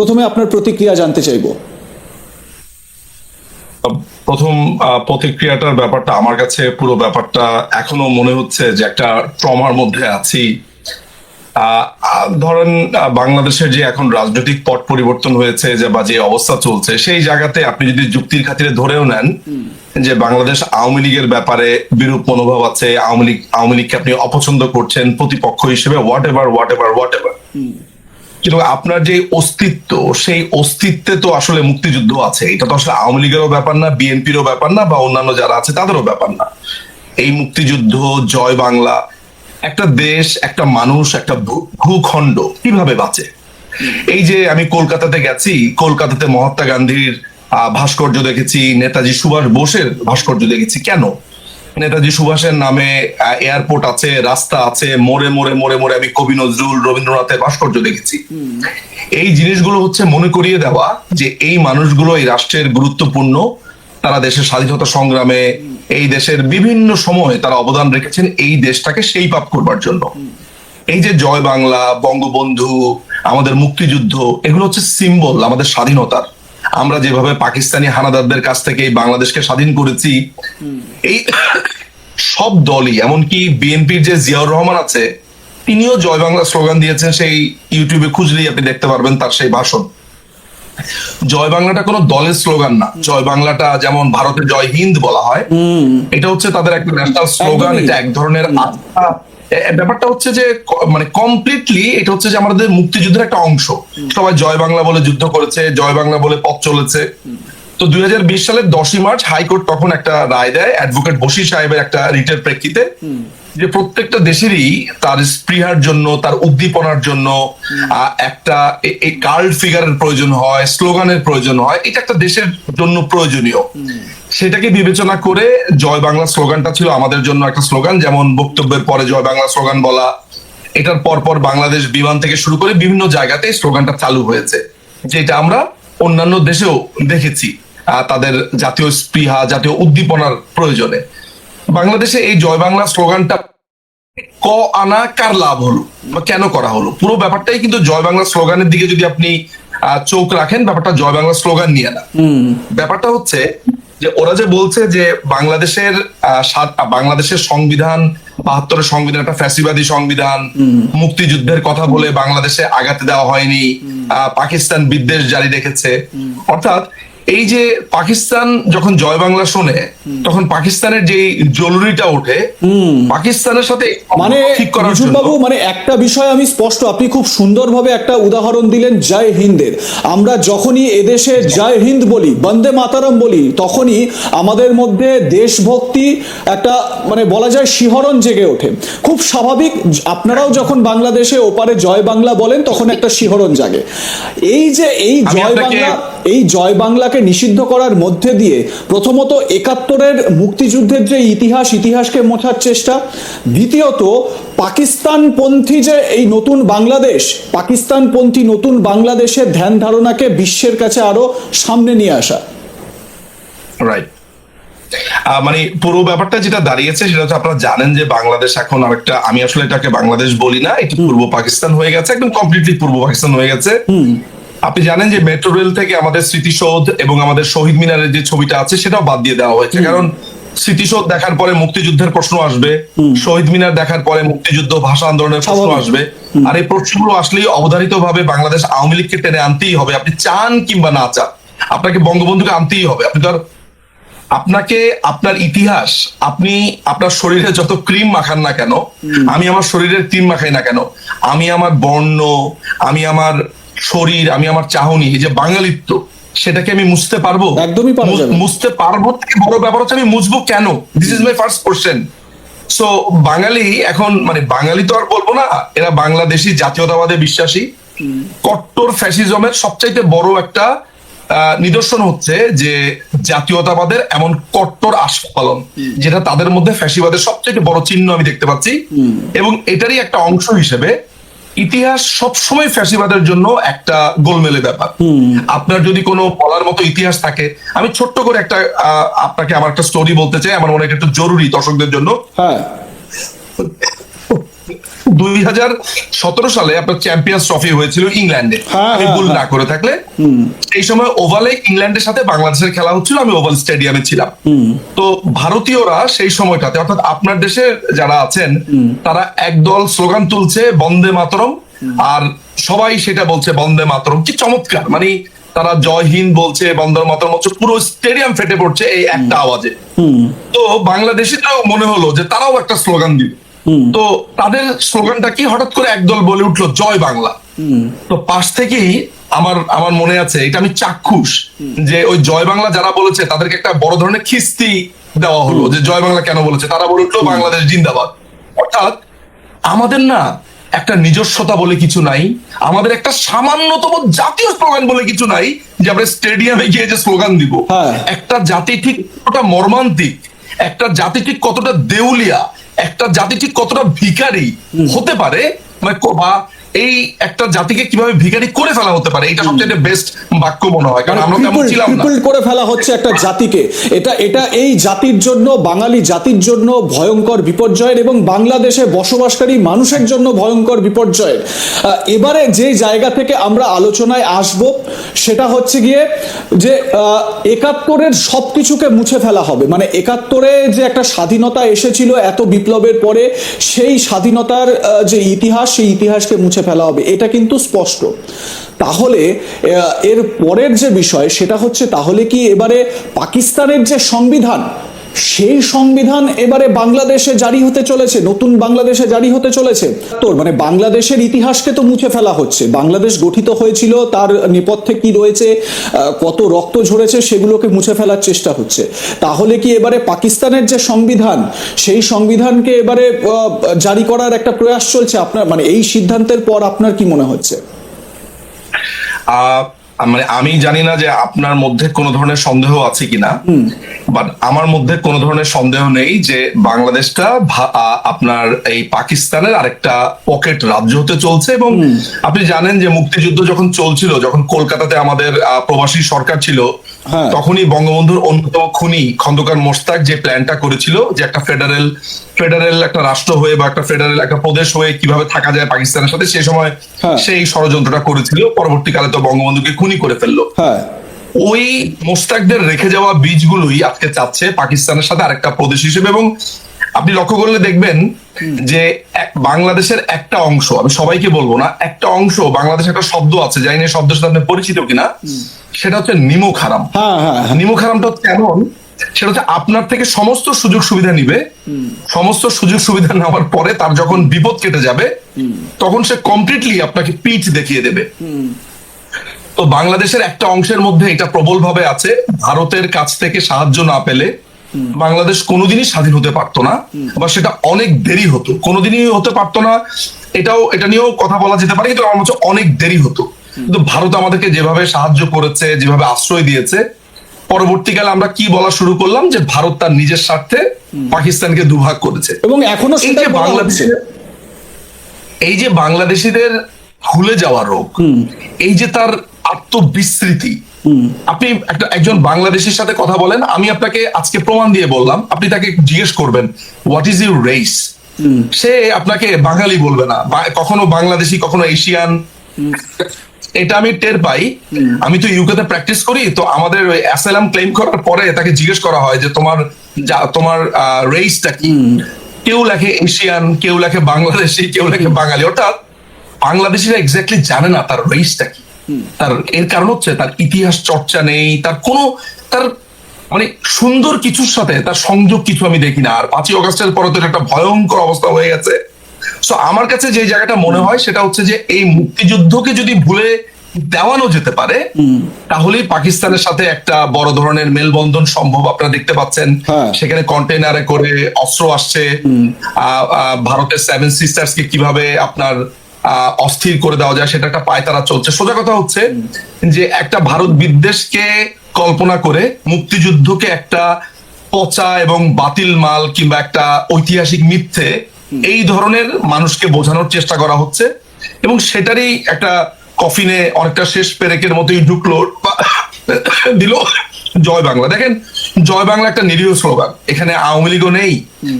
প্রথমে আপনার প্রতিক্রিয়া জানতে চাইব। প্রথম প্রতিক্রিয়াটার ব্যাপারটা আমার কাছে পুরো ব্যাপারটা এখনও মনে হচ্ছে যে একটা ট্রমার মধ্যে আছি। ধরেন বাংলাদেশের যে এখন রাজনৈতিক পট পরিবর্তন হয়েছে যে বা যে অবস্থা চলছে সেই জায়গাতে আপনি যদি যুক্তির খাতিরে ধরেও নেন যে বাংলাদেশ আওয়ামী লীগের ব্যাপারে বিরূপ মনোভাব আছে আওয়ামী লীগ আওয়ামী লীগকে আপনি অপছন্দ করছেন প্রতিপক্ষ হিসেবে whatever whatever whatever কিন্তু আপনার যে অস্তিত্ব, সেই অস্তিত্বে তো আসলে মুক্তিযুদ্ধ আছে। এটা তো আসলে আওয়ামী লীগেরও ব্যাপার না, বিএনপিরও ব্যাপার না, বা অন্যান্য যারা আছে, তাদেরও ব্যাপার না। এই মুক্তিযুদ্ধ, জয় বাংলা, একটা দেশ, একটা মানুষ, একটা ভূখণ্ড কীভাবে বাঁচে? এই যে আমি কলকাতাতে গেছি, কলকাতাতে মহাত্মা গান্ধীর ভাস্কর্য দেখেছি, নেতাজি সুভাষ বোসের ভাস্কর্য দেখেছি। কেন? নেতাজি সুভাষের নামে এয়ারপোর্ট আছে, রাস্তা আছে, মোড়ে মোড়ে মোড়ে মোড়ে আমি কবি নজরুল রবীন্দ্রনাথের ভাস্কর্য দেখেছি। এই জিনিসগুলো হচ্ছে মনে করিয়ে দেওয়া যে এই মানুষগুলো এই রাষ্ট্রের গুরুত্বপূর্ণ। তারা দেশের স্বাধীনতা সংগ্রামে, এই দেশের বিভিন্ন সময়ে তারা অবদান রেখেছেন এই দেশটাকে সেই পাপ করবার জন্য। এই যে জয় বাংলা, বঙ্গবন্ধু, আমাদের মুক্তিযুদ্ধ, এগুলো হচ্ছে সিম্বল আমাদের স্বাধীনতার। আমরা যেভাবে পাকিস্তানি হানাদারদের কাছ থেকে এই বাংলাদেশকে স্বাধীন করেছি এই সব দলই এমনকি বিএনপির যে জিয়াউর রহমান আছে তিনিও জয় বাংলা স্লোগান দিয়েছেন সেই ইউটিউবে খুঁজলেই আপনি দেখতে পারবেন তার সেই ভাষণ। জয় বাংলাটা কোনো দলের স্লোগান না। জয় বাংলাটা যেমন ভারতে জয় হিন্দ বলা হয় এটা হচ্ছে তাদের একটা ন্যাশনাল স্লোগান এটা এক ধরনের আস্থা ব্যাপারটা হচ্ছে যে মানে কমপ্লিটলি এটা হচ্ছে যে আমাদের মুক্তিযুদ্ধের একটা অংশ। সবাই জয় বাংলা বলে যুদ্ধ করেছে, জয় বাংলা বলে পথ চলেছে। তো দুই সালের দশই মার্চ হাইকোর্ট তখন একটা রায় দেয়, অ্যাডভোকেট বশির সাহেবের একটা রিটের প্রেক্ষিতে, যে প্রত্যেকটা দেশেরই তার স্পৃহার জন্য, তার উদ্দীপনার জন্য একটা এই কার্ড ফিগারের প্রয়োজন হয়, স্লোগানের প্রয়োজন হয়, এটা একটা দেশের জন্য প্রয়োজনীয়। সেটাকে বিবেচনা করে জয় বাংলা স্লোগানটা ছিল আমাদের জন্য একটা স্লোগান যেমন বক্তব্যের পরে জয় বাংলা স্লোগান বলা। এটার পর পর বাংলাদেশ বিমান থেকে শুরু করে বিভিন্ন জায়গাতে স্লোগানটা চালু হয়েছে যেটা আমরা অন্যান্য দেশেও দেখেছি তাদের জাতীয় স্পৃহা জাতীয় উদ্দীপনার প্রয়োজনে। বাংলাদেশে এই জয় বাংলা স্লোগানটা ক আনা কার লাভ হলো বা কেন করা হলো? পুরো ব্যাপারটাই কিন্তু জয় বাংলা স্লোগানের দিকে যদি আপনি আহ, চোখ রাখেন ব্যাপারটা জয় বাংলা স্লোগান নিয়ে না। ব্যাপারটা হচ্ছে যে ওরা যে বলছে যে বাংলাদেশের আহ, সাত- বাংলাদেশের সংবিধান বাহাত্তরের সংবিধান একটা ফ্যাসিবাদী সংবিধান মুক্তিযুদ্ধের কথা বলে বাংলাদেশে আগাতে দেওয়া হয়নি আহ, পাকিস্তান বিদ্বেষ জারি রেখেছে। অর্থাৎ এই যে পাকিস্তান যখন জয় বাংলা শোনে তখন পাকিস্তানের যে জরুরিটা ওঠে পাকিস্তানের সাথে মানে ঠিক করার বাবু মানে একটা বিষয় আমি স্পষ্ট আপনি খুব সুন্দরভাবে একটা উদাহরণ দিলেন জয় হিন্দের। আমরা যখনই এদেশে জয় হিন্দ বলি বন্দে মাতারম বলি তখনই আমাদের মধ্যে দেশভক্তি একটা মানে বলা যায় শিহরণ জেগে ওঠে। খুব স্বাভাবিক আপনারাও যখন বাংলাদেশে ওপারে জয় বাংলা বলেন তখন একটা শিহরণ জাগে। এই যে এই জয় বাংলা এই জয় বাংলাকে নিষিদ্ধ করার মধ্যে দিয়ে প্রথমত একাত্তরের মুক্তিযুদ্ধের যে ইতিহাস ইতিহাসকে মোছার চেষ্টা দ্বিতীয়ত পাকিস্তানপন্থী যে এই নতুন বাংলাদেশ পাকিস্তানপন্থী নতুন বাংলাদেশের ধ্যান ধারণাকে বিশ্বের কাছে আরও সামনে নিয়ে আসা। রাইট মানে পুরো ব্যাপারটা যেটা দাঁড়িয়েছে সেটা হচ্ছে আপনারা জানেন যে বাংলাদেশ এখন আরেকটা আমি আসলে এটাকে বাংলাদেশ বলি না এটি পূর্ব পাকিস্তান হয়ে গেছে একদম কমপ্লিটলি পূর্ব পাকিস্তান হয়ে গেছে। আপনি জানেন যে মেট্রো রেল থেকে আমাদের স্মৃতিসৌধ এবং আমাদের শহীদ মিনারের যে ছবিটা আছে সেটাও বাদ দিয়ে দেওয়া হয়েছে। কারণ স্মৃতিসৌধ দেখার পরে মুক্তিযুদ্ধের প্রশ্ন আসবে শহীদ মিনার দেখার পরে মুক্তিযুদ্ধ ভাষা আন্দোলনের প্রশ্ন আসবে। আর এই প্রশ্নগুলো আসলেই অবধারিত ভাবে বাংলাদেশ আওয়ামী লীগকে টেনে আনতেই হবে। আপনি চান কিংবা না চান আপনাকে বঙ্গবন্ধুকে আনতেই হবে। আপনি তো আপনাকে আপনার ইতিহাস আপনি আপনার শরীরে যত ক্রিম মাখান না কেন আমি আমার শরীরের ক্রিম মাখাই না কেন আমি আমার বর্ণ আমি আমার শরীর আমি আমার চাহনি এই যে বাঙালিত্ব সেটাকে আমি মুছতে পারব? একদমই। মুছতে পারব? থেকে বড় ব্যাপার হচ্ছে আমি মুছবো কেন? This is my first question so Bangali এখন মানে বাঙালি তো আর বলব না এরা বাংলাদেশি জাতীয়তাবাদে বিশ্বাসী। কট্টর ফ্যাসিজমের সবচাইতে বড় একটা আহ, নিদর্শন হচ্ছে যে জাতীয়তাবাদের এমন কট্টর আস্ফালন যেটা তাদের মধ্যে ফ্যাসিবাদের সবচেয়ে বড় চিহ্ন আমি দেখতে পাচ্ছি। এবং এটারই একটা অংশ হিসেবে ইতিহাস সবসময় ফ্যাসিবাদের জন্য একটা গোলমেলে ব্যাপার। আপনার যদি কোনো বলার মতো ইতিহাস থাকে আমি ছোট্ট করে একটা আহ, আপনাকে আমার একটা স্টোরি বলতে চাই আমার মনে হয় একটু জরুরি দর্শকদের জন্য। হ্যাঁ। দুই হাজার সতেরো সালে আপনার চ্যাম্পিয়ন্স ট্রফি হয়েছিল ইংল্যান্ডে। হ্যাঁ, আমি ভুল না হ্যাঁ। করে থাকলে এই সময় ওভালে ইংল্যান্ডের সাথে বাংলাদেশের খেলা হচ্ছিল আমি ওভাল স্টেডিয়ামে ছিলাম। তো ভারতীয়রা সেই সময়টাতে অর্থাৎ আপনার দেশে যারা আছেন তারা একদল স্লোগান তুলছে বন্দে মাতরম আর সবাই সেটা বলছে বন্দে মাতরম কি চমৎকার। মানে তারা জয় হিন্দ বলছে বন্দে মাতরম হচ্ছে পুরো স্টেডিয়াম ফেটে পড়ছে এই একটা আওয়াজে। তো বাংলাদেশিরাও মনে হলো যে তারাও একটা স্লোগান দিবে। তো তাদের স্লোগানটা কি? হঠাৎ করে একদল বলে উঠল জয় বাংলা। তো পাশ থেকেই আমার আমার মনে আছে এটা আমি চাক্ষুষ যে ওই জয় বাংলা যারা বলেছে তাদেরকে একটা বড় ধরনের খিস্তি দেওয়া হলো যে জয় বাংলা কেন বলেছে? তারা বলে উঠল বাংলাদেশ জিন্দাবাদ। অর্থাৎ আমাদের না একটা নিজস্বতা বলে কিছু নাই আমাদের একটা সামান্যতম জাতীয় স্লোগান বলে কিছু নাই যে আমরা স্টেডিয়ামে গিয়ে যে স্লোগান দিব। হ্যাঁ। একটা জাতি ঠিক কতটা মর্মান্তিক একটা জাতি ঠিক কতটা দেউলিয়া একটা জাতি ঠিক কতটা ভিকারি হতে পারে? মানে কবা বা এই একটা জাতিকে কীভাবে ভিখারি করে ফেলা হতে পারে এটা সবচেয়ে বেস্ট বাক্য মনে হয় কারণ আমরা তেমন ছিলাম না। ক্রিপল করে ফেলা হচ্ছে একটা জাতিকে। এটা এটা এই জাতির জন্য বাঙালি জাতির জন্য ভয়ঙ্কর বিপর্যয়ের এবং বাংলাদেশে বসবাসকারী মানুষের জন্য ভয়ঙ্কর বিপর্যয়ের। এবারে যে জায়গা থেকে আমরা আলোচনায় আসব সেটা হচ্ছে গিয়ে যে আহ, একাত্তরের সব কিছুকে মুছে ফেলা হবে। মানে একাত্তরে যে একটা স্বাধীনতা এসেছিল এত বিপ্লবের পরে সেই স্বাধীনতার যে ইতিহাস সেই ইতিহাসকে মুছে ফেলা হবে, এটা কিন্তু স্পষ্ট। তাহলে এর পরের যে বিষয়, সেটা হচ্ছে তাহলে কি এবারে পাকিস্তানের যে সংবিধান সেই সংবিধান এবারে বাংলাদেশে জারি হতে চলেছে, নতুন বাংলাদেশে জারি হতে চলেছে। তোর মানে বাংলাদেশের ইতিহাসকে তো মুছে ফেলা হচ্ছে। বাংলাদেশ গঠিত হয়েছিল, তার নেপথ্যে কি রয়েছে কত রক্ত ঝরেছে, সেগুলোকে মুছে ফেলার চেষ্টা হচ্ছে। তাহলে কি এবারে পাকিস্তানের যে সংবিধান, সেই সংবিধানকে এবারে জারি করার একটা প্রয়াস চলছে? আপনার মানে এই সিদ্ধান্তের পর আপনার কি মনে হচ্ছে? মানে আমি জানি না যে আপনার মধ্যে কোনো ধরনের সন্দেহ আছে কিনা বাট আমার মধ্যে কোনো ধরনের সন্দেহ নেই যে বাংলাদেশটা আপনার এই পাকিস্তানের আরেকটা পকেট রাজ্য হতে চলছে এবং আপনি জানেন যে মুক্তিযুদ্ধ যখন চলছিল যখন কলকাতাতে আমাদের প্রবাসী সরকার ছিল। তখনই বঙ্গবন্ধুর অন্যতম খুনি খন্দকার মোস্তাক যে প্ল্যানটা করেছিল যে একটা ফেডারেল ফেডারেল একটা রাষ্ট্র হয়ে বা একটা ফেডারেল একটা প্রদেশ হয়ে কীভাবে থাকা যায় পাকিস্তানের সাথে সেই সময় হ্যাঁ। সেই ষড়যন্ত্রটা করেছিল। পরবর্তীকালে তো বঙ্গবন্ধুকে খুনি করে ফেলল। হ্যাঁ। ওই মোস্তাকদের রেখে যাওয়া বীজগুলোই আজকে চাচ্ছে পাকিস্তানের সাথে আরেকটা প্রদেশ হিসেবে এবং আপনি লক্ষ্য করলে দেখবেন যে এক- বাংলাদেশের একটা অংশ আমি সবাইকে বলব না একটা অংশ বাংলাদেশে একটা শব্দ আছে জানি না এই শব্দের সাথে আপনি পরিচিত কিনা সেটা হচ্ছে নিমক হারাম হ্যাঁ হ্যাঁ হ্যাঁ। নিমক হারামটা হচ্ছে এমন সেটা হচ্ছে আপনার থেকে সমস্ত সুযোগ সুবিধা নিবে। সমস্ত সুযোগ সুবিধা নেওয়ার পরে তার যখন বিপদ কেটে যাবে তখন সে কমপ্লিটলি আপনাকে পিচ দেখিয়ে দেবে। তো বাংলাদেশের একটা অংশের মধ্যে এটা প্রবলভাবে আছে। ভারতের কাছ থেকে সাহায্য না পেলে বাংলাদেশ কোনোদিনই স্বাধীন হতে পারতো না। বা সেটা অনেক দেরি হতো। কোনোদিনই হতে পারতো না। এটাও এটা নিয়েও কথা বলা যেতে পারে কিন্তু আমার হচ্ছে অনেক দেরি হতো। কিন্তু ভারত আমাদেরকে যেভাবে সাহায্য করেছে যেভাবে আশ্রয় দিয়েছে পরবর্তীকালে আমরা কি বলা শুরু করলাম যে ভারত তার নিজের স্বার্থে পাকিস্তানকে দুভাগ করেছে। এবং এখনও এই যে বাংলাদেশে এই যে বাংলাদেশিদের ভুলে যাওয়া রোগ এই যে তার আত্মবিস্মৃতি আপনি একটা একজন বাংলাদেশির সাথে কথা বলেন আমি আপনাকে আজকে প্রমাণ দিয়ে বললাম আপনি তাকে জিজ্ঞেস করবেন হোয়াট ইজ ইউর রেস সে আপনাকে বাঙালি বলবে না কখনো বাংলাদেশি কখনো এশিয়ান। এটা আমি টের পাই। আমি তো ইউকেতে প্র্যাকটিস করি তো আমাদের ওই অ্যাসাইলাম ক্লেম করার পরে তাকে জিজ্ঞেস করা হয় যে তোমার যা- তোমার রেসটা কি? কেউ লেখে এশিয়ান কেউ লেখে বাংলাদেশি কেউ লেখে বাঙালি। অর্থাৎ বাংলাদেশিরা এক্স্যাক্টলি জানে না তার রেসটা কি। তার এর কারণ হচ্ছে তার ইতিহাস চর্চা নেই তার কোনো তার মানে সুন্দর কিছুর সাথে তার সংযোগ কিছু আমি দেখি না। আর পাঁচই অগস্টের পরে তো একটা ভয়ঙ্কর অবস্থা হয়ে গেছে। সো আমার কাছে যে জায়গাটা মনে হয় সেটা হচ্ছে যে এই মুক্তিযুদ্ধকে যদি ভুলে দেওয়ানো যেতে পারে তাহলেই পাকিস্তানের সাথে একটা বড় ধরনের মেলবন্ধন সম্ভব। আপনারা দেখতে পাচ্ছেন হ্যাঁ। সেখানে কন্টেনারে করে অস্ত্র আসছে। ভারতের সেভেন সিস্টার্স কে কীভাবে আপনার আহ, অস্থির করে দেওয়া যায় সেটা একটা পায়তারা চলছে। সোজা কথা হচ্ছে যে একটা ভারত বিদ্বেষকে কল্পনা করে মুক্তিযুদ্ধকে একটা পচা এবং বাতিল মাল কিংবা একটা ঐতিহাসিক মিথ্যে এই ধরনের মানুষকে বোঝানোর চেষ্টা করা হচ্ছে এবং সেটারই একটা কফিনে অনেকটা শেষ পেরেকের মতোই ঢুকলো দিল জয় বাংলা। দেখেন জয় বাংলা একটা নিরীহ স্লোগান। এখানে আওয়ামী লীগও নেই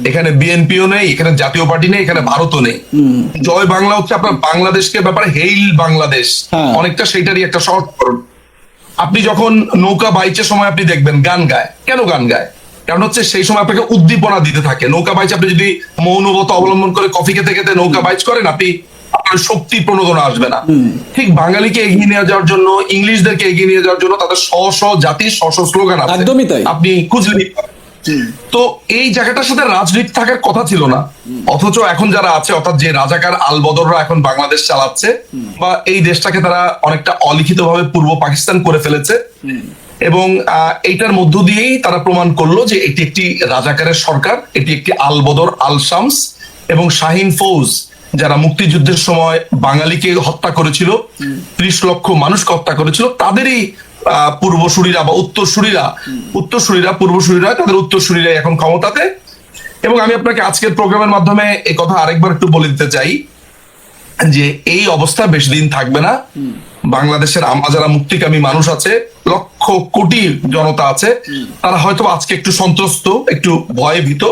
এখানে বিএনপিও নেই এখানে জাতীয় পার্টি নেই এখানে ভারতও নেই। জয় বাংলা হচ্ছে আপনার বাংলাদেশকে ব্যাপারে হেইল বাংলাদেশ। হ্যাঁ। অনেকটা সেইটারই একটা শর্ট আপনি যখন নৌকা বাইচের সময় আপনি দেখবেন গান গায়। কেন গান গায়? কারণ হচ্ছে সেই সময় আপনাকে উদ্দীপনা দিতে থাকে। নৌকা বাইচ আপনি যদি মৌনবত অবলম্বন করে কফি খেতে খেতে নৌকা বাইচ করেন আপনি আপনার শক্তি প্রণোদনা আসবে না। ঠিক বাঙালিকে এগিয়ে নিয়ে যাওয়ার জন্য ইংলিশদেরকে এগিয়ে নিয়ে যাওয়ার জন্য তাদের স্ব স্ব জাতির স্ব স্ব স্লোগান আছে। একদমই তাই। আপনি খুঁজলে তো এই জায়গাটার সাথে রাজনীতি থাকার কথা ছিল না। অথচ এখন যারা আছে অর্থাৎ যে রাজাকার আলবদররা এখন বাংলাদেশ চালাচ্ছে বা এই দেশটাকে তারা অনেকটা অলিখিত ভাবে পূর্ব পাকিস্তান করে ফেলেছে এবং এইটার মধ্য দিয়েই তারা প্রমাণ করল যে এটি একটি রাজাকারের সরকার, এটি একটি আলবদর আল শামস এবং শাহিন ফৌজ, যারা মুক্তিযুদ্ধের সময় বাঙালিকে হত্যা করেছিল, ত্রিশ লক্ষ মানুষকে হত্যা করেছিল, তাদেরই পূর্বসূরীরা বা উত্তরসূরীরা উত্তরসূরীরা, পূর্বসূরীরা, তাদের উত্তরসূরীরা এখন ক্ষমতাতে। এবং আমি আপনাকে আজকের প্রোগ্রামের মাধ্যমে এই কথা আরেকবার একটু বলে দিতে চাই যে এই অবস্থা বেশি দিন থাকবে না। বাংলাদেশের আমরা যারা মুক্তিকামী মানুষ আছে লক্ষ কোটি জনতা আছে তারা হয়তো আজকে একটু সন্ত্রস্ত একটু ভয়ে ভীত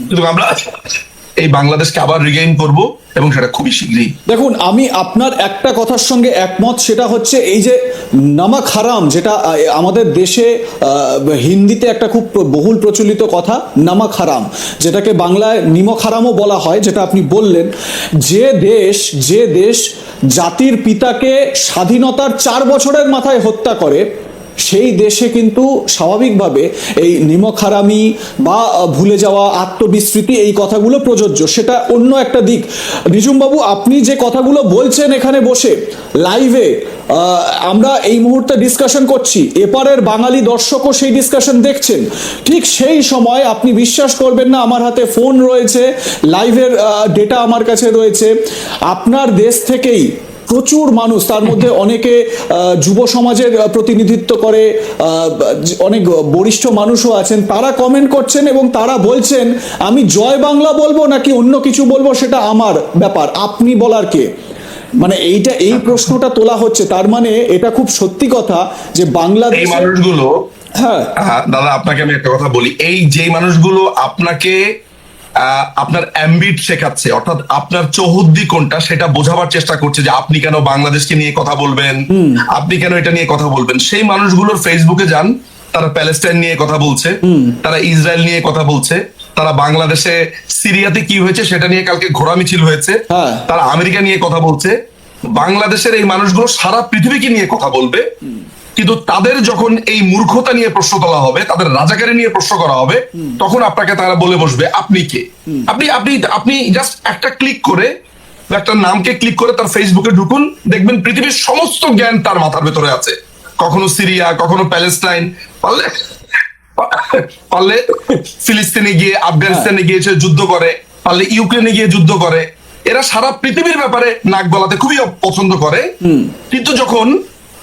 কিন্তু আমরা এই বাংলাদেশকে আবার রিগেইন করব এবং সেটা খুবই শীঘ্রই। দেখুন, আমি আপনার একটা কথার সঙ্গে একমত, সেটা হচ্ছে এই যে নামাক হারাম, যেটা আমাদের দেশে হিন্দিতে একটা খুব বহুল প্রচলিত কথা, নামাক হারাম, যেটাকে বাংলায় নিমক হারামও বলা হয়, যেটা আপনি বললেন। যে দেশ যে দেশ জাতির পিতাকে স্বাধীনতার চার বছরের মাথায় হত্যা করে সেই দেশে কিন্তু স্বাভাবিকভাবে এই নিমক হারামি বা ভুলে যাওয়া আত্মবিস্মৃতি এই কথাগুলো প্রযোজ্য। সেটা অন্য একটা দিক। নিজুমবাবু আপনি যে কথাগুলো বলছেন এখানে বসে লাইভে আমরা এই মুহূর্তে ডিসকাশন করছি। এপারের বাঙালি দর্শকও সেই ডিসকাশন দেখছেন। ঠিক সেই সময় আপনি বিশ্বাস করবেন না, আমার হাতে ফোন রয়েছে লাইভের ডেটা আমার কাছে রয়েছে। আপনার দেশ থেকেই প্রচুর মানুষ তার মধ্যে অনেকে যুব সমাজের প্রতিনিধিত্ব করে অনেক বরিষ্ঠ মানুষও আছেন তারা কমেন্ট করছেন এবং তারা বলছেন আমি জয় বাংলা বলব নাকি অন্য কিছু বলব সেটা আমার ব্যাপার আপনি বলার কে? মানে এইটা এই প্রশ্নটা তোলা হচ্ছে তার মানে এটা খুব সত্যি কথা যে বাংলাদেশ মানুষগুলো হ্যাঁ। দাদা আপনাকে আমি একটা কথা বলি এই যে মানুষগুলো আপনাকে আপনার অ্যাম্বিট শেখাচ্ছে অর্থাৎ আপনার চৌহদ্দি কোনটা সেটা বোঝাবার চেষ্টা করছে যে আপনি কেন বাংলাদেশকে নিয়ে কথা বলবেন আপনি কেন এটা নিয়ে কথা বলবেন। সেই মানুষগুলোর ফেসবুকে যান তারা প্যালেস্টাইন নিয়ে কথা বলছে তারা ইসরায়েল নিয়ে কথা বলছে তারা বাংলাদেশে সিরিয়াতে কি হয়েছে সেটা নিয়ে কালকে ঘোড়া মিছিল হয়েছে হ্যাঁ। তারা আমেরিকা নিয়ে কথা বলছে বাংলাদেশের এই মানুষগুলো সারা পৃথিবীকে নিয়ে কথা বলবে কিন্তু তাদের যখন এই মূর্খতা নিয়ে প্রশ্ন তোলা হবে তাদের রাজাকারি নিয়ে প্রশ্ন করা হবে তখন আপনাকে তারা বলে বসবে আপনি কে? আপনি আপনি আপনি জাস্ট একটা ক্লিক করে একটা নামকে ক্লিক করে তার ফেসবুকে ঢুকুন দেখবেন পৃথিবীর সমস্ত জ্ঞান তার মাথার ভেতরে আছে। কখনো সিরিয়া কখনো প্যালেস্টাইন পারলে পারলে ফিলিস্তিনে গিয়ে আফগানিস্তানে গিয়ে সে যুদ্ধ করে পারলে ইউক্রেনে গিয়ে যুদ্ধ করে। এরা সারা পৃথিবীর ব্যাপারে নাক গলাতে খুবই পছন্দ করে। কিন্তু যখন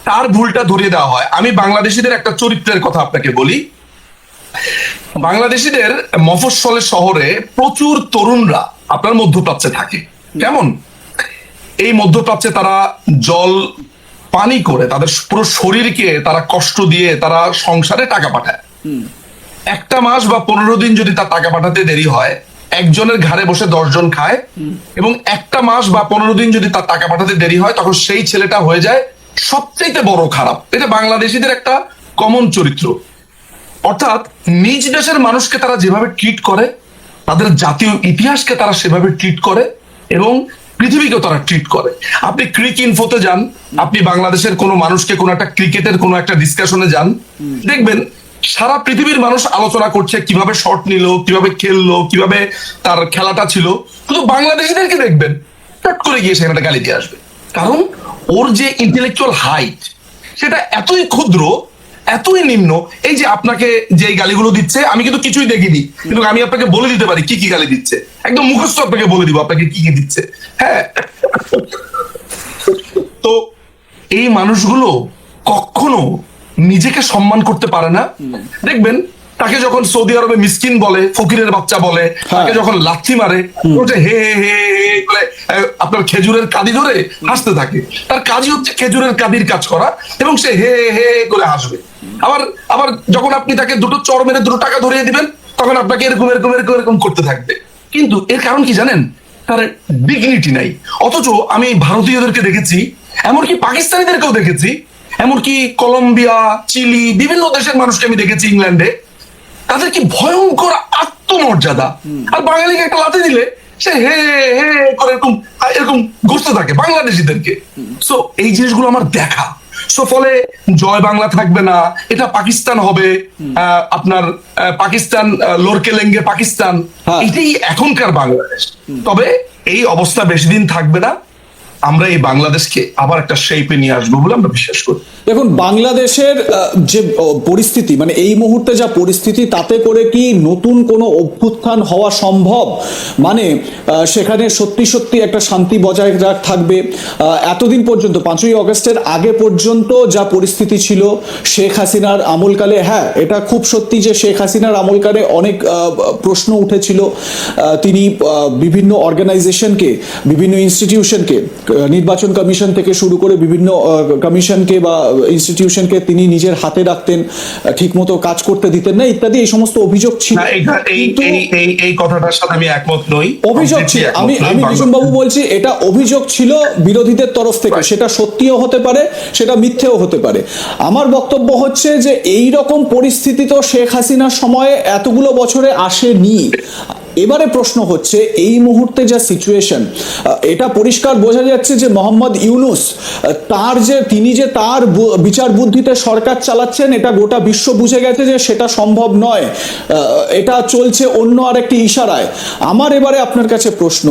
তার ভুলটা ধরিয়ে দেওয়া হয়। আমি বাংলাদেশিদের একটা চরিত্রের কথা আপনাকে বলি। বাংলাদেশিদের মফস্বলের শহরে প্রচুর তরুণরা আপনার মধ্যপ্রাচ্যে থাকে। কেমন? এই মধ্যপ্রাচ্যে তারা জল, পানি করে, তাদের পুরো শরীরকে তারা কষ্ট দিয়ে তারা সংসারে টাকা পাঠায়। একটা মাস বা পনেরো দিন যদি তার টাকা পাঠাতে দেরি হয়, একজনের ঘাড়ে বসে দশজন খায় এবং একটা মাস বা পনেরো দিন যদি তার টাকা পাঠাতে দেরি হয়, তখন সেই ছেলেটা হয়ে যায় সবচেয়ে বড় খারাপ, এটা বাংলাদেশিদের একটা কমন চরিত্র। অর্থাৎ নিজ দেশের মানুষকে তারা যেভাবে ট্রিট করে, তাদের জাতীয় ইতিহাসকে তারা সেভাবে ট্রিট করে এবং পৃথিবীকেও তারা ট্রিট করে। আপনি ক্রিক ইনফোতে যান, আপনি বাংলাদেশের কোনো মানুষকে কোনো একটা ক্রিকেটের কোনো একটা ডিসকাশনে যান, দেখবেন সারা পৃথিবীর মানুষ আলোচনা করছে কীভাবে শট নিল, কীভাবে খেললো, কীভাবে তার খেলাটা ছিল। শুধু বাংলাদেশিদেরকে দেখবেন টট করে গিয়ে সেখানে গালি দিয়ে আসবে। কারণ ওর যে ইন্টেলেকচুয়াল হাইট সেটা এতই ক্ষুদ্র, এতই নিম্ন, এই যে আপনাকে যে গালিগুলো দিচ্ছে, আমি কিন্তু কিছুই দেখিনি। কিন্তু আমি আপনাকে বলে দিতে পারি কি কি গালি দিচ্ছে। একদম মুখস্থ আপনাকে বলে দিব আপনাকে কি কি দিচ্ছে। হ্যাঁ? তো এই মানুষগুলো কখনো নিজেকে সম্মান করতে পারে না। দেখবেন তাকে যখন সৌদি আরবে মিসকিন বলে ফকিরের বাচ্চা বলে তাকে যখন লাথি মারে হে হে হে আহ, আপনার খেজুরের কাদি ধরে হাসতে থাকে। তার কাজই হচ্ছে খেজুরের কাদির কাজ করা এবং সে হে হে করে হাসবে। আবার আবার যখন আপনি তাকে দুটো চর মেরে দুটো টাকা ধরিয়ে দিবেন তখন আপনাকে এরকম এরকম এরকম এরকম করতে থাকবে। কিন্তু এর কারণ কি জানেন? তার ডিগনিটি নাই। অথচ আমি ভারতীয়দেরকে দেখেছি এমনকি পাকিস্তানিদেরকেও দেখেছি এমনকি কলম্বিয়া চিলি বিভিন্ন দেশের মানুষকে আমি দেখেছি ইংল্যান্ডে। তাদের কি ভয়ঙ্কর আত্মমর্যাদা। আর বাঙালিকে একটা লাথি দিলে সে হে হে করে এরকম এরকম ঘুরতে থাকে বাংলাদেশিদেরকে। সো এই জিনিসগুলো আমার দেখা। সো ফলে জয় বাংলা থাকবে না এটা পাকিস্তান হবে আপনার পাকিস্তান লড়কে লেঙ্গে পাকিস্তান হ্যাঁ। এটাই এখনকার বাংলাদেশ। তবে এই অবস্থা বেশি দিন থাকবে না আমরা এই বাংলাদেশকে আবার একটা শেপে নিয়ে আসব বলে আমরা বিশ্বাস করি। দেখুন, বাংলাদেশের যে পরিস্থিতি মানে এই মুহূর্তে যা পরিস্থিতি, তাতে করে কি নতুন কোনো অভ্যুত্থান হওয়া সম্ভব? মানে সেখানে সত্যি সত্যি একটা শান্তি বজায় রাখ- থাকবে। এতদিন পর্যন্ত, পাঁচই অগস্টের আগে পর্যন্ত যা পরিস্থিতি ছিল, শেখ হাসিনার আমলকালে হ্যাঁ এটা খুব সত্যি যে শেখ হাসিনার আমলকালে অনেক প্রশ্ন উঠেছিল। তিনি বিভিন্ন অর্গানাইজেশনকে বিভিন্ন ইনস্টিটিউশনকে নির্বাচন কমিশন থেকে শুরু করে বিভিন্ন কমিশনকে বা ইনস্টিটিউশনকে তিনি নিজের হাতে রাখতেন ঠিক মতো কাজ করতে দিতেন না ইত্যাদি এই সমস্ত অভিযোগ ছিল। এই কথাটার সাথে আমি একমত নই। অভিযোগ ছিল আমি আমি বাবু বলছি এটা অভিযোগ ছিল বিরোধীদের তরফ থেকে সেটা সত্যিও হতে পারে সেটা মিথ্যেও হতে পারে। আমার বক্তব্য হচ্ছে যে এই রকম পরিস্থিতি তো শেখ হাসিনার সময়ে এতগুলো বছরে আসেনি। এবারে প্রশ্ন হচ্ছে এই মুহূর্তে যা সিচুয়েশন এটা পরিষ্কার বোঝা যাচ্ছে যে মোহাম্মদ ইউনুস তার যে তিনি যে তার বিচার বুদ্ধিতে সরকার চালাচ্ছেন এটা গোটা বিশ্ব বুঝে গেছে যে সেটা সম্ভব নয়। এটা চলছে অন্য আরেকটি ইশারায়। আমার এবারে আপনার কাছে প্রশ্ন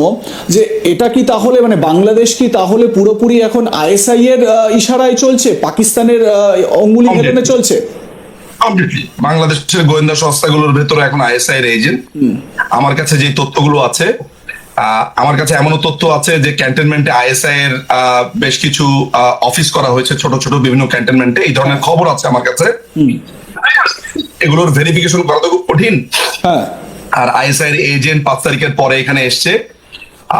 যে এটা কি তাহলে মানে বাংলাদেশ কি তাহলে পুরোপুরি এখন আইএসআই এর ইশারায় চলছে? পাকিস্তানের অঙ্গুলি চলছে? কমপ্লিটলি বাংলাদেশের গোয়েন্দা সংস্থাগুলোর ভেতরে এখন আইএসআই এর এজেন্ট আমার কাছে যে তথ্যগুলো আছে আমার কাছে এমনও তথ্য আছে যে ক্যান্টনমেন্টে আইএসআই এর বেশ কিছু অফিস করা হয়েছে ছোট ছোট বিভিন্ন ক্যান্টনমেন্টে। এই ধরনের খবর আছে আমার কাছে। এগুলোর ভেরিফিকেশন করা তো খুব কঠিন। হ্যাঁ। আর আইএসআই এর এজেন্ট পাঁচ তারিখের পরে এখানে এসছে।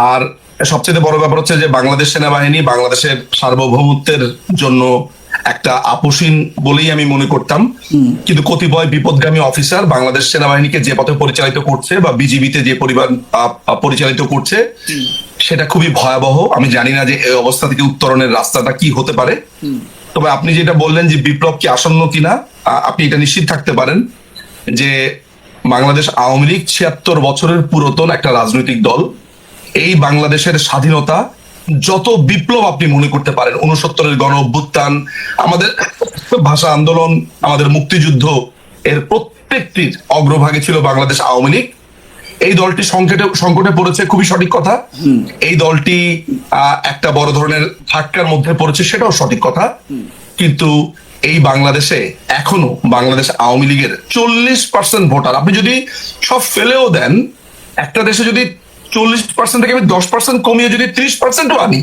আর সবচেয়ে বড় ব্যাপার হচ্ছে যে বাংলাদেশ সেনাবাহিনী বাংলাদেশের সার্বভৌমত্বের জন্য একটা আপোষহীন বলেই আমি মনে করতাম। কিন্তু কতিপয় বিপদগামী অফিসার বাংলাদেশ সেনাবাহিনীকে যে পথে পরিচালিত করছে বা বিজিবিতে যে আহ, পরিচালিত করছে সেটা খুবই ভয়াবহ। আমি জানি না যে এই অবস্থা থেকে উত্তরণের রাস্তাটা কি হতে পারে। তবে আপনি যেটা বললেন যে বিপ্লব কি আসন্ন কিনা আপনি এটা নিশ্চিত থাকতে পারেন যে বাংলাদেশ আওয়ামী লীগ ছিয়াত্তর বছরের পুরাতন একটা রাজনৈতিক দল। এই বাংলাদেশের স্বাধীনতা যত বিপ্লব আপনি মনে করতে পারেন উনসত্তরের গণ অভ্যুত্থান আমাদের ভাষা আন্দোলন আমাদের মুক্তিযুদ্ধ এর প্রত্যেকটির অগ্রভাগে ছিল বাংলাদেশ আওয়ামী লীগ। এই দলটি সংকটে সংকটে পড়েছে খুবই সঠিক কথা। এই দলটি আহ, একটা বড় ধরনের ধাক্কার মধ্যে পড়েছে সেটাও সঠিক কথা। কিন্তু এই বাংলাদেশে এখনও বাংলাদেশ আওয়ামী লীগের চল্লিশ পার্সেন্ট ভোটার আপনি যদি সব ফেলেও দেন একটা দেশে যদি চল্লিশ পার্সেন্ট থেকে আমি দশ পার্সেন্ট কমিয়ে যদি ত্রিশ পার্সেন্টও আনি,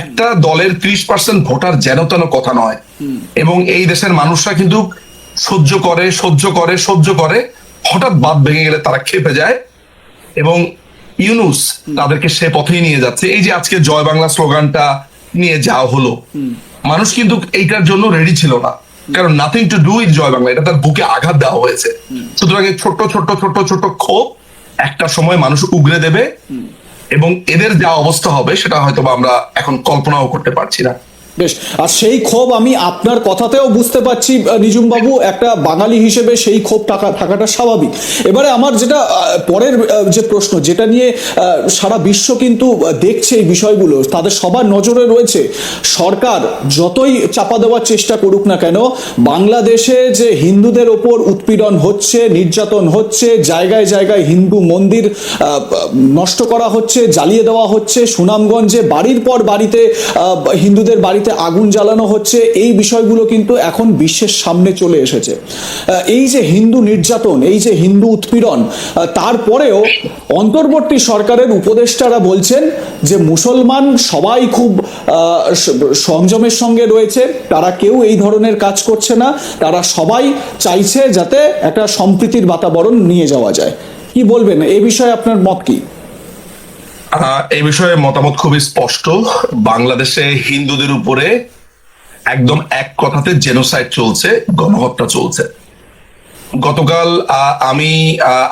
একটা দলের ত্রিশ পার্সেন্ট ভোটার যেন তেন কথা নয়। এবং এই দেশের মানুষরা কিন্তু সহ্য করে সহ্য করে সহ্য করে, হঠাৎ বাদ ভেঙে গেলে তারা খেপে যায়। এবং ইউনুস তাদেরকে সে পথেই নিয়ে যাচ্ছে। এই যে আজকে জয় বাংলা স্লোগানটা নিয়ে যাওয়া হলো, মানুষ কিন্তু এইটার জন্য রেডি ছিল না। কারণ nothing to do with Joy Bangla, এটা তার বুকে আঘাত দেওয়া হয়েছে। সুতরাং ছোট্ট ছোট্ট ছোট্ট ছোট্ট ক্ষোভ একটা সময় মানুষ উগরে দেবে এবং এদের যা অবস্থা হবে সেটা হয়তো আমরা এখন কল্পনাও করতে পারছি না। বেশ, আর সেই ক্ষোভ আমি আপনার কথাতেও বুঝতে পারছি নিজুম বাবু একটা বাঙালি হিসেবে সেই ক্ষোভ টাকা থাকাটা স্বাভাবিক। এবারে আমার যেটা পরের যে প্রশ্ন, যেটা নিয়ে সারা বিশ্ব কিন্তু দেখছে এই বিষয়গুলো, তাদের সবার নজরে রয়েছে, সরকার যতই চাপা দেওয়ার চেষ্টা করুক না কেন, বাংলাদেশে যে হিন্দুদের ওপর উৎপীড়ন হচ্ছে, নির্যাতন হচ্ছে, জায়গায় জায়গায় হিন্দু মন্দির নষ্ট করা হচ্ছে, জ্বালিয়ে দেওয়া হচ্ছে, সুনামগঞ্জে বাড়ির পর বাড়িতে হিন্দুদের হিন্দুদের বাড়িতে আগুন জ্বালানো হচ্ছে, এই বিষয়গুলো কিন্তু এখন বিশ্বের সামনে চলে এসেছে। এই যে হিন্দু নির্যাতন, এই যে হিন্দু উৎপীড়ন তারপরেও অন্তর্বর্তী সরকারের উপদেষ্টারা বলছেন যে মুসলমান সবাই খুব সংযমের সঙ্গে রয়েছে, তারা কেউ এই ধরনের কাজ করছে না, তারা সবাই চাইছে যাতে একটা সম্প্রীতির বাতাবরণ নিয়ে যাওয়া যায়। কি বলবেন? এ বিষয়ে আপনার মত কি? এই বিষয়ে মতামত খুবই স্পষ্ট। বাংলাদেশে হিন্দুদের উপরে একদম এক কথাতে জেনোসাইড চলছে, গণহত্যা চলছে। গতকাল আমি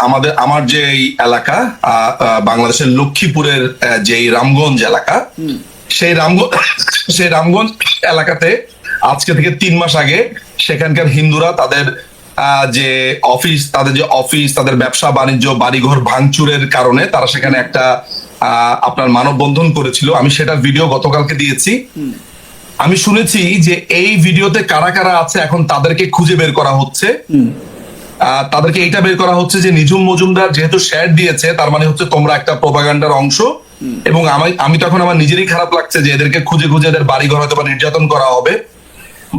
আমাদের, আমার যে এলাকা বাংলাদেশের লক্ষ্মীপুরের যে রামগঞ্জ এলাকা, সেই রামগঞ্জ সেই রামগঞ্জ এলাকাতে আজকে থেকে তিন মাস আগে সেখানকার হিন্দুরা তাদের যে অফিস, তাদের যে অফিস, তাদের ব্যবসা, বাণিজ্য, বাড়িঘর ভাঙচুরের কারণে তারা সেখানে একটা আপনার মানববন্ধন করেছিল, আমি সেটা ভিডিও গতকালকে দিয়েছি। আমি শুনেছি যে এই ভিডিওতে কারা কারা আছে এখন তাদেরকে খুঁজে বের করা হচ্ছে। তাদেরকে এইটা বের করা হচ্ছে যে নিজুম মজুমদার যেহেতু শেয়ার দিয়েছে, তার মানে হচ্ছে তোমরা একটা প্রোপাগান্ডার অংশ। এবং আমি আমি তখন আমার নিজেরই খারাপ লাগছে যে এদেরকে খুঁজে খুঁজে এদের বাড়ি ঘর হয়তো বা নির্যাতন করা হবে।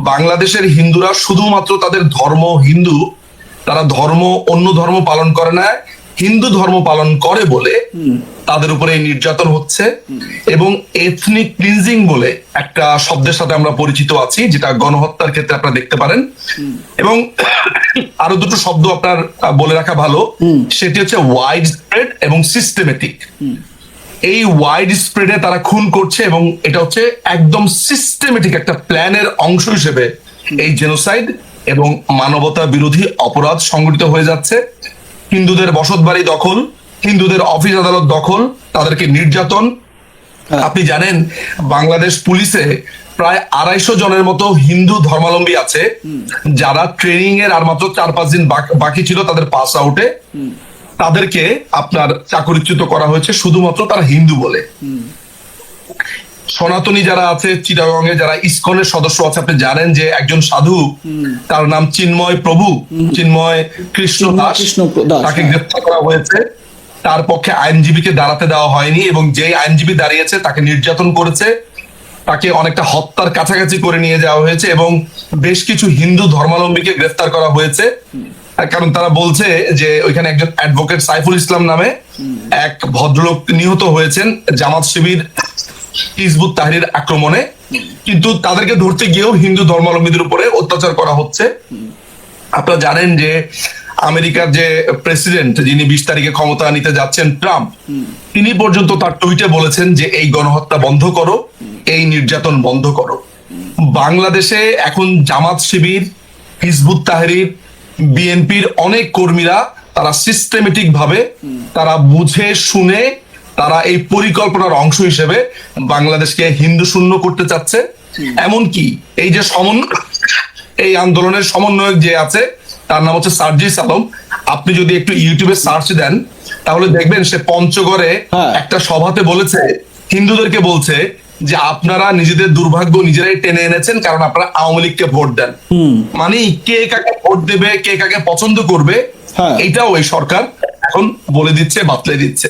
বাংলাদেশের হিন্দুরা শুধুমাত্র তাদের ধর্ম হিন্দু, তারা ধর্ম অন্য ধর্ম পালন করে না হিন্দু ধর্ম পালন করে বলে তাদের উপরে এই নির্যাতন হচ্ছে এবং এথনিক ক্লিনজিং বলে একটা শব্দের সাথে আমরা পরিচিত আছি যেটা গণহত্যার ক্ষেত্রে আপনারা দেখতে পারেন। এবং আরও দুটো শব্দ আপনার বলে রাখা ভালো। সেটি হচ্ছে ওয়াইড স্প্রেড এবং সিস্টেমেটিক এই ওয়াইড স্প্রেডে তারা খুন করছে এবং এটা হচ্ছে একদম সিস্টেমেটিক একটা প্ল্যানের অংশ হিসেবে এই জেনোসাইড এবং মানবতা বিরোধী অপরাধ সংগঠিত হয়ে যাচ্ছে। হিন্দুদের বসত বাড়ি দখল হিন্দুদের অফিস আদালত দখল তাদেরকে নির্যাতন। আপনি জানেন বাংলাদেশ পুলিশে প্রায় আড়াইশো জনের মতো হিন্দু ধর্মাবলম্বী আছে যারা ট্রেনিং এর আর মাত্র চার পাঁচ দিন বাকি ছিল তাদের পাস আউটে। তাদেরকে আপনার চাকরিচ্যুত করা হয়েছে শুধুমাত্র তারা হিন্দু বলে। সনাতনী যারা আছে চিটাগঙ্গে যারা ইসকনের সদস্য আছে আপনি জানেন যে একজন সাধু তার নাম চিন্ময় প্রভু। চিন্ময় কৃষ্ণ দাস। তাকে হ্যাঁ। গ্রেফতার করা হয়েছে। তার পক্ষে আইনজীবীকে দাঁড়াতে দেওয়া হয়নি এবং যেই আইনজীবী দাঁড়িয়েছে তাকে নির্যাতন করেছে। তাকে অনেকটা হত্যার কাছাকাছি করে নিয়ে যাওয়া হয়েছে এবং বেশ কিছু হিন্দু ধর্মাবলম্বীকে গ্রেফতার করা হয়েছে। কারণ তারা বলছে যে ওইখানে একজন অ্যাডভোকেট সাইফুল ইসলাম নামে এক ভদ্রলোক নিহত হয়েছেন জামাত শিবির হিজবুত তাহরির আক্রমণে, কিন্তু তাদেরকে ধরতে গিয়েও হিন্দু ধর্মাবলম্বীদের উপরে অত্যাচার করা হচ্ছে। আপনারা জানেন যে আমেরিকার যে প্রেসিডেন্ট, যিনি বিশ তারিখে ক্ষমতা নিতে যাচ্ছেন, ট্রাম্প, তিনি পর্যন্ত তার টুইটে বলেছেন যে, এই গণহত্যা বন্ধ করো, এই নির্যাতন বন্ধ করো। বাংলাদেশে এখন জামাত শিবির, হিজবুত তাহরির, বিএনপির অনেক কর্মীরা, তারা সিস্টেমেটিক ভাবে, তারা বুঝে, শুনে তারা এই পরিকল্পনার অংশ হিসেবে বাংলাদেশকে হিন্দু শূন্য করতে চাচ্ছে। এমনকি এই যে সমন্বয় এই আন্দোলনের সমন্বয়ক যে আছে তার নাম হচ্ছে সার্জিস আলম। আপনি যদি একটু ইউটিউবে সার্চ দেন তাহলে দেখবেন সে পঞ্চগড়ে হ্যাঁ। একটা সভাতে বলেছে হিন্দুদেরকে বলছে যে আপনারা নিজেদের দুর্ভাগ্য নিজেরাই টেনে এনেছেন কারণ আপনারা আওয়ামী লীগকে ভোট দেন। মানে কে কাকে ভোট দেবে কে কাকে পছন্দ করবে হ্যাঁ। এটাও এই সরকার এখন বলে দিচ্ছে বাতলে দিচ্ছে।